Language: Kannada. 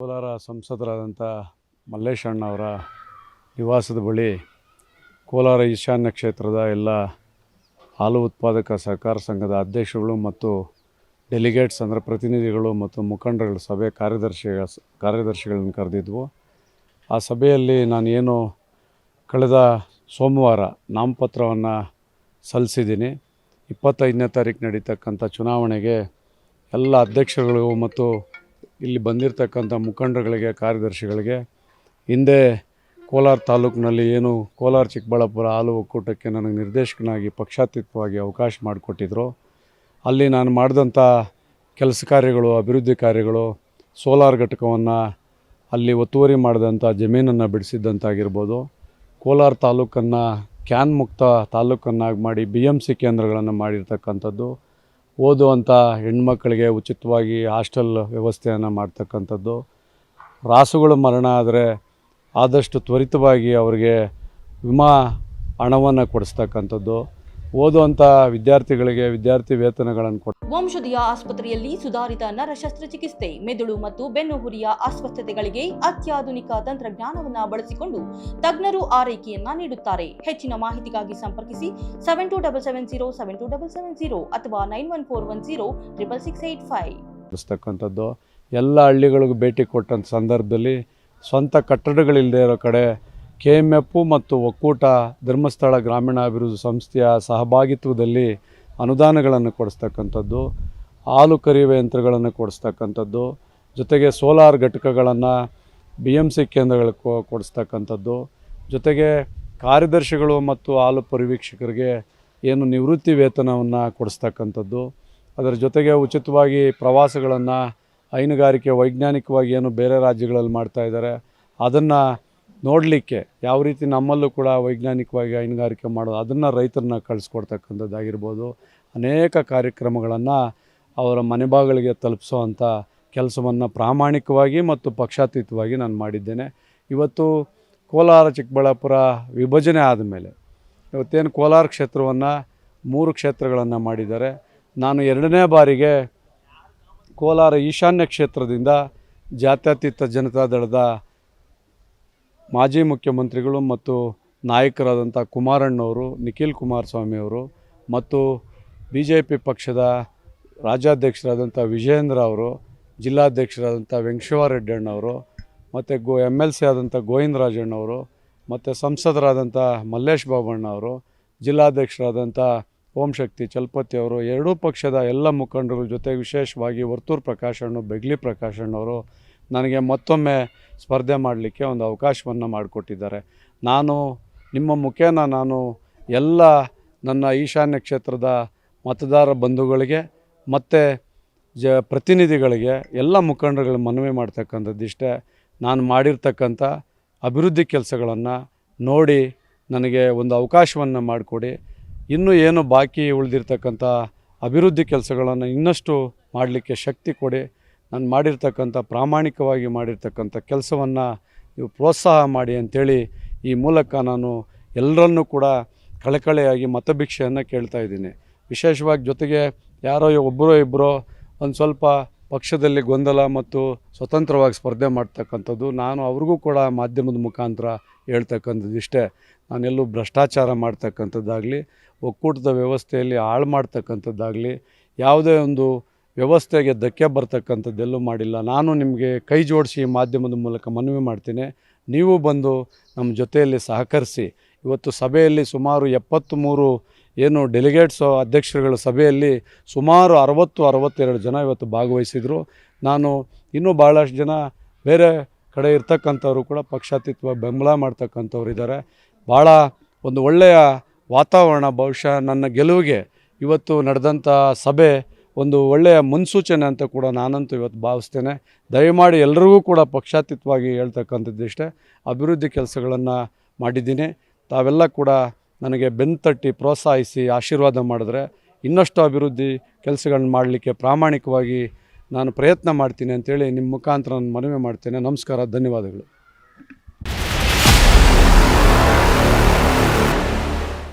ಕೋಲಾರ ಸಂಸದರಾದಂಥ ಮಲ್ಲೇಶ್ ಅಣ್ಣವರ ನಿವಾಸದ ಬಳಿ ಕೋಲಾರ ಈಶಾನ್ಯ ಕ್ಷೇತ್ರದ ಎಲ್ಲ ಹಾಲು ಉತ್ಪಾದಕ ಸಹಕಾರ ಸಂಘದ ಅಧ್ಯಕ್ಷರುಗಳು ಮತ್ತು ಡೆಲಿಗೇಟ್ಸ್ ಅಂದರೆ ಪ್ರತಿನಿಧಿಗಳು ಮತ್ತು ಮುಖಂಡರುಗಳ ಸಭೆ ಕಾರ್ಯದರ್ಶಿ ಕಾರ್ಯದರ್ಶಿಗಳನ್ನು ಕರೆದಿದ್ವು. ಆ ಸಭೆಯಲ್ಲಿ ನಾನು ಏನು ಕಳೆದ ಸೋಮವಾರ ನಾಮಪತ್ರವನ್ನು ಸಲ್ಲಿಸಿದ್ದೀನಿ. ಇಪ್ಪತ್ತೈದನೇ ತಾರೀಕು ನಡೀತಕ್ಕಂಥ ಚುನಾವಣೆಗೆ ಎಲ್ಲ ಅಧ್ಯಕ್ಷರುಗಳು ಮತ್ತು ಇಲ್ಲಿ ಬಂದಿರತಕ್ಕಂಥ ಮುಖಂಡರುಗಳಿಗೆ ಕಾರ್ಯದರ್ಶಿಗಳಿಗೆ, ಹಿಂದೆ ಕೋಲಾರ ತಾಲೂಕಿನಲ್ಲಿ ಏನು ಕೋಲಾರ, ಚಿಕ್ಕಬಳ್ಳಾಪುರ ಹಾಲು ಒಕ್ಕೂಟಕ್ಕೆ ನನಗೆ ನಿರ್ದೇಶಕನಾಗಿ ಪಕ್ಷಾತೀತವಾಗಿ ಅವಕಾಶ ಮಾಡಿಕೊಟ್ಟಿದ್ರು. ಅಲ್ಲಿ ನಾನು ಮಾಡಿದಂಥ ಕೆಲಸ ಕಾರ್ಯಗಳು, ಅಭಿವೃದ್ಧಿ ಕಾರ್ಯಗಳು, ಸೋಲಾರ್ ಘಟಕವನ್ನು ಅಲ್ಲಿ ಒತ್ತುವರಿ ಮಾಡಿದಂಥ ಜಮೀನನ್ನು ಬಿಡಿಸಿದ್ದಂತಾಗಿರ್ಬೋದು. ಕೋಲಾರ ತಾಲೂಕನ್ನು ಕ್ಯಾನ್ ಮುಕ್ತ ತಾಲೂಕನ್ನಾಗಿ ಮಾಡಿ ಬಿ ಎಂ ಸಿ ಕೇಂದ್ರಗಳನ್ನು ಮಾಡಿರ್ತಕ್ಕಂಥದ್ದು. ಓದುವಂಥ ಹೆಣ್ಮಕ್ಳಿಗೆ ಉಚಿತವಾಗಿ ಹಾಸ್ಟೆಲ್ ವ್ಯವಸ್ಥೆಯನ್ನು ಮಾಡ್ತಕ್ಕಂಥದ್ದು. ರಾಸುಗಳು ಮರಣ ಆದರೆ ಆದಷ್ಟು ತ್ವರಿತವಾಗಿ ಅವರಿಗೆ ವಿಮಾ ಹಣವನ್ನು ಕೊಡಿಸ್ತಕ್ಕಂಥದ್ದು. ಓದುವಂಥ ವಿದ್ಯಾರ್ಥಿಗಳಿಗೆ ವಿದ್ಯಾರ್ಥಿ ವೇತನಗಳನ್ನು ಕೊಟ್ಟು ವಂಶದಿಯ ಆಸ್ಪತ್ರೆಯಲ್ಲಿ ಸುಧಾರಿತ ನರ ಶಸ್ತ್ರಚಿಕಿತ್ಸೆ ಮೆದುಳು ಮತ್ತು ಬೆನ್ನುಹುರಿಯ ಅಸ್ವಸ್ಥತೆಗಳಿಗೆ ಅತ್ಯಾಧುನಿಕ ತಂತ್ರಜ್ಞಾನವನ್ನು ಬಳಸಿಕೊಂಡು ತಜ್ಞರು ಆರೈಕೆಯನ್ನ ನೀಡುತ್ತಾರೆ. ಹೆಚ್ಚಿನ ಮಾಹಿತಿಗಾಗಿ ಸಂಪರ್ಕಿಸಿ seven two double seven zero seven two double seven zero ಅಥವಾ nine one four one zero triple six eight five ಎಲ್ಲ ಹಳ್ಳಿಗಳಿಗೂ ಭೇಟಿ ಕೊಟ್ಟಂಥ ಸಂದರ್ಭದಲ್ಲಿ ಸ್ವಂತ ಕಟ್ಟಡಗಳಿಲ್ಲದೆ ಇರೋ ಕಡೆ ಕೆ ಎಂ ಮತ್ತು ಒಕ್ಕೂಟ ಧರ್ಮಸ್ಥಳ ಗ್ರಾಮೀಣಾಭಿವೃದ್ಧಿ ಸಂಸ್ಥೆಯ ಸಹಭಾಗಿತ್ವದಲ್ಲಿ ಅನುದಾನಗಳನ್ನು ಕೊಡಿಸ್ತಕ್ಕಂಥದ್ದು, ಹಾಲು ಕರೆಯುವ ಯಂತ್ರಗಳನ್ನು ಕೊಡಿಸ್ತಕ್ಕಂಥದ್ದು, ಜೊತೆಗೆ ಸೋಲಾರ್ ಘಟಕಗಳನ್ನು ಬಿ ಎಂ ಸಿ ಕೇಂದ್ರಗಳಿಗೆ ಕೊಡಿಸ್ತಕ್ಕಂಥದ್ದು, ಜೊತೆಗೆ ಕಾರ್ಯದರ್ಶಿಗಳು ಮತ್ತು ಹಾಲು ಪರಿವೀಕ್ಷಕರಿಗೆ ಏನು ನಿವೃತ್ತಿ ವೇತನವನ್ನು ಕೊಡಿಸ್ತಕ್ಕಂಥದ್ದು, ಅದರ ಜೊತೆಗೆ ಉಚಿತವಾಗಿ ಪ್ರವಾಸಗಳನ್ನು ಹೈನುಗಾರಿಕೆ ವೈಜ್ಞಾನಿಕವಾಗಿ ಏನು ಬೇರೆ ರಾಜ್ಯಗಳಲ್ಲಿ ಮಾಡ್ತಾಯಿದ್ದಾರೆ ಅದನ್ನು ನೋಡಲಿಕ್ಕೆ ಯಾವ ರೀತಿ ನಮ್ಮಲ್ಲೂ ಕೂಡ ವೈಜ್ಞಾನಿಕವಾಗಿ ಹೈನುಗಾರಿಕೆ ಮಾಡೋದು, ಅದನ್ನು ರೈತರನ್ನ ಕಳಿಸ್ಕೊಡ್ತಕ್ಕಂಥದ್ದಾಗಿರ್ಬೋದು. ಅನೇಕ ಕಾರ್ಯಕ್ರಮಗಳನ್ನು ಅವರ ಮನೆ ಬಾಗಿಲಿಗೆ ತಲುಪಿಸೋವಂಥ ಕೆಲಸವನ್ನು ಪ್ರಾಮಾಣಿಕವಾಗಿ ಮತ್ತು ಪಕ್ಷಾತೀತವಾಗಿ ನಾನು ಮಾಡಿದ್ದೇನೆ. ಇವತ್ತು ಕೋಲಾರ, ಚಿಕ್ಕಬಳ್ಳಾಪುರ ವಿಭಜನೆ ಆದಮೇಲೆ ಇವತ್ತೇನು ಕೋಲಾರ ಕ್ಷೇತ್ರವನ್ನು ಮೂರು ಕ್ಷೇತ್ರಗಳನ್ನು ಮಾಡಿದ್ದಾರೆ. ನಾನು ಎರಡನೇ ಬಾರಿಗೆ ಕೋಲಾರ ಈಶಾನ್ಯ ಕ್ಷೇತ್ರದಿಂದ ಜಾತ್ಯತೀತ ಜನತಾದಳದ ಮಾಜಿ ಮುಖ್ಯಮಂತ್ರಿಗಳು ಮತ್ತು ನಾಯಕರಾದಂಥ ಕುಮಾರಣ್ಣವರು, ನಿಖಿಲ್ ಕುಮಾರಸ್ವಾಮಿಯವರು ಮತ್ತು ಬಿ ಜೆ ಪಿ ಪಕ್ಷದ ರಾಜ್ಯಾಧ್ಯಕ್ಷರಾದಂಥ ವಿಜಯೇಂದ್ರ ಅವರು, ಜಿಲ್ಲಾಧ್ಯಕ್ಷರಾದಂಥ ವೆಂಕಟೇಶ್ವರರೆಡ್ಡಣ್ಣವರು ಮತ್ತು ಗೋ ಎಂ ಎಲ್ ಸಿ ಆದಂಥ ಗೋವಿಂದರಾಜಣ್ಣವರು ಮತ್ತು ಸಂಸದರಾದಂಥ ಮಲ್ಲೇಶ್ ಬಾಬಣ್ಣ ಅವರು ಜಿಲ್ಲಾಧ್ಯಕ್ಷರಾದಂಥ ಓಂಶಕ್ತಿ ಚಲಪತಿ ಅವರು, ಎರಡೂ ಪಕ್ಷದ ಎಲ್ಲ ಮುಖಂಡರುಗಳ ಜೊತೆ ವಿಶೇಷವಾಗಿ ವರ್ತೂರು ಪ್ರಕಾಶಣ್ಣು ಬೆಗ್ಲಿ ಪ್ರಕಾಶಣ್ಣವರು ನನಗೆ ಮತ್ತೊಮ್ಮೆ ಸ್ಪರ್ಧೆ ಮಾಡಲಿಕ್ಕೆ ಒಂದು ಅವಕಾಶವನ್ನು ಮಾಡಿಕೊಟ್ಟಿದ್ದಾರೆ. ನಾನು, ನಿಮ್ಮ ಮುಖೇನ ನಾನು ಎಲ್ಲ ನನ್ನ ಈಶಾನ್ಯ ಕ್ಷೇತ್ರದ ಮತದಾರ ಬಂಧುಗಳಿಗೆ ಮತ್ತು ಜ, ಪ್ರತಿನಿಧಿಗಳಿಗೆ ಎಲ್ಲ ಮುಖಂಡರುಗಳು ಮನವಿ ಮಾಡ್ತಕ್ಕಂಥದ್ದು ಇಷ್ಟೇ. ನಾನು ಮಾಡಿರ್ತಕ್ಕಂಥ ಅಭಿವೃದ್ಧಿ ಕೆಲಸಗಳನ್ನು ನೋಡಿ ನನಗೆ ಒಂದು ಅವಕಾಶವನ್ನು ಮಾಡಿಕೊಡಿ. ಇನ್ನೂ ಏನು ಬಾಕಿ ಉಳಿದಿರ್ತಕ್ಕಂಥ ಅಭಿವೃದ್ಧಿ ಕೆಲಸಗಳನ್ನು ಇನ್ನಷ್ಟು ಮಾಡಲಿಕ್ಕೆ ಶಕ್ತಿ ಕೊಡಿ. ನಾನು ಮಾಡಿರ್ತಕ್ಕಂಥ, ಪ್ರಾಮಾಣಿಕವಾಗಿ ಮಾಡಿರ್ತಕ್ಕಂಥ ಕೆಲಸವನ್ನು ನೀವು ಪ್ರೋತ್ಸಾಹ ಮಾಡಿ ಅಂಥೇಳಿ ಈ ಮೂಲಕ ನಾನು ಎಲ್ಲರನ್ನೂ ಕೂಡ ಕಳಕಳೆಯಾಗಿ ಮತಭಿಕ್ಷೆಯನ್ನು ಕೇಳ್ತಾ ಇದ್ದೀನಿ. ವಿಶೇಷವಾಗಿ ಜೊತೆಗೆ ಯಾರೋ ಒಬ್ಬರೋ ಇಬ್ಬರೋ ಒಂದು ಸ್ವಲ್ಪ ಪಕ್ಷದಲ್ಲಿ ಗೊಂದಲ ಮತ್ತು ಸ್ವತಂತ್ರವಾಗಿ ಸ್ಪರ್ಧೆ ಮಾಡ್ತಕ್ಕಂಥದ್ದು ನಾನು ಅವ್ರಿಗೂ ಕೂಡ ಮಾಧ್ಯಮದ ಮುಖಾಂತರ ಹೇಳ್ತಕ್ಕಂಥದ್ದು ಇಷ್ಟೇ. ನಾನೆಲ್ಲೂ ಭ್ರಷ್ಟಾಚಾರ ಮಾಡ್ತಕ್ಕಂಥದ್ದಾಗಲಿ, ಒಕ್ಕೂಟದ ವ್ಯವಸ್ಥೆಯಲ್ಲಿ ಹಾಳು ಮಾಡ್ತಕ್ಕಂಥದ್ದಾಗಲಿ, ಯಾವುದೇ ಒಂದು ವ್ಯವಸ್ಥೆಗೆ ಧಕ್ಕೆ ಬರ್ತಕ್ಕಂಥದ್ದೆಲ್ಲೂ ಮಾಡಿಲ್ಲ. ನಾನು ನಿಮಗೆ ಕೈ ಜೋಡಿಸಿ ಮಾಧ್ಯಮದ ಮೂಲಕ ಮನವಿ ಮಾಡ್ತೀನಿ. ನೀವು ಬಂದು ನಮ್ಮ ಜೊತೆಯಲ್ಲಿ ಸಹಕರಿಸಿ. ಇವತ್ತು ಸಭೆಯಲ್ಲಿ ಸುಮಾರು ಎಪ್ಪತ್ತ್ಮೂರು ಏನು ಡೆಲಿಗೇಟ್ಸು ಅಧ್ಯಕ್ಷರುಗಳ ಸಭೆಯಲ್ಲಿ ಸುಮಾರು ಅರವತ್ತು, ಅರವತ್ತೆರಡು ಜನ ಇವತ್ತು ಭಾಗವಹಿಸಿದರು. ನಾನು ಇನ್ನೂ ಭಾಳಷ್ಟು ಜನ ಬೇರೆ ಕಡೆ ಇರ್ತಕ್ಕಂಥವ್ರು ಕೂಡ ಪಕ್ಷಾತೀತ್ವ ಬೆಂಬಲ ಮಾಡ್ತಕ್ಕಂಥವ್ರು ಇದ್ದಾರೆ. ಭಾಳ ಒಂದು ಒಳ್ಳೆಯ ವಾತಾವರಣ, ಬಹುಶಃ ನನ್ನ ಗೆಲುವಿಗೆ ಇವತ್ತು ನಡೆದಂಥ ಸಭೆ ಒಂದು ಒಳ್ಳೆಯ ಮುನ್ಸೂಚನೆ ಅಂತ ಕೂಡ ನಾನಂತೂ ಇವತ್ತು ಭಾವಿಸ್ತೇನೆ. ದಯಮಾಡಿ ಎಲ್ಲರಿಗೂ ಕೂಡ ಪಕ್ಷಾತೀತವಾಗಿ ಹೇಳ್ತಕ್ಕಂಥದ್ದು ಇಷ್ಟೇ. ಅಭಿವೃದ್ಧಿ ಕೆಲಸಗಳನ್ನು ಮಾಡಿದ್ದೀನಿ. ತಾವೆಲ್ಲ ಕೂಡ ನನಗೆ ಬೆನ್ನು ತಟ್ಟಿ ಪ್ರೋತ್ಸಾಹಿಸಿ ಆಶೀರ್ವಾದ ಮಾಡಿದ್ರೆ ಇನ್ನಷ್ಟು ಅಭಿವೃದ್ಧಿ ಕೆಲಸಗಳನ್ನ ಮಾಡಲಿಕ್ಕೆ ಪ್ರಾಮಾಣಿಕವಾಗಿ ನಾನು ಪ್ರಯತ್ನ ಮಾಡ್ತೀನಿ ಅಂತೇಳಿ ನಿಮ್ಮ ಮುಖಾಂತರ ನಾನು ಮನವಿ ಮಾಡ್ತೇನೆ. ನಮಸ್ಕಾರ, ಧನ್ಯವಾದಗಳು.